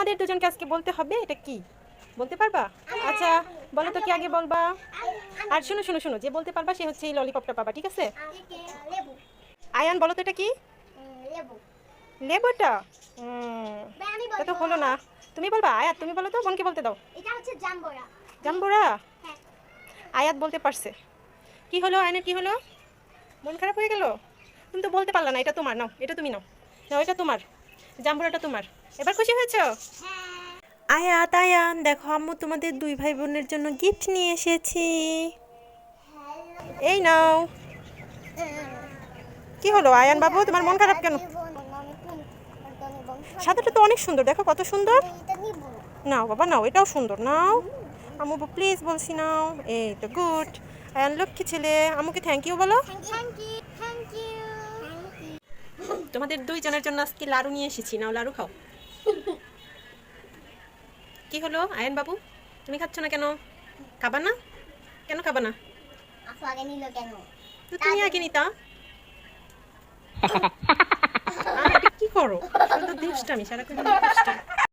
তোমাদের দুজনকে আজকে বলতে হবে এটা কি? বলতে পারবা? আচ্ছা বলো তো কি আগে বলবা? আর শোনো শোনো শোনো যে বলতে পারবা সে হচ্ছে এই ললিপপটা পাবা ঠিক আছে? আয়ান বলো তো এটা কি? লেবুটা? এটা তো হলো না। তুমি বলবা আয়াত তুমি বলো তো বোনকে বলতে দাও। এটা হচ্ছে জাম্বুরা। জাম্বুরা? হ্যাঁ। আয়াত বলতে পারছে। কি হলো আয়নের কি হলো? মন খারাপ হয়ে গেল? তুমি তো বলতে পারলা না এটা তোমার নাও এটা তুমি নাও। নাও এটা তোমার। জাম্বুরাটা তোমার। এবার খুশি হয়েছো? হ্যাঁ আয়াত আয়ান দেখো আম্মু তোমাদের দুই ভাই বোনের জন্য গিফট নিয়ে এসেছি। এই নাও। কি হলো? আয়ান বাবু তোমার মন খারাপ কেন? সাদাটা তো অনেক সুন্দর দেখো কত সুন্দর। নাও বাবা নাও এটাও সুন্দর নাও। আম্মু প্লিজ বলছি নাও। এই তো গুড আয়ান লক্ষ্মী ছেলে আম্মুকে থ্যাংক ইউ বলো। তোমাদের দুইজনের জন্য আজকে লাড়ু নিয়ে এসেছি নাও লাড়ু খাও। কি হলো আয়ন বাবু? তুমি খাচ্ছ না কেন? খাবা না? কেন খাবা না? তুমি আগে নিতা। কি করো? শুধু দুষ্টামি সারাক্ষণ দুষ্টামি।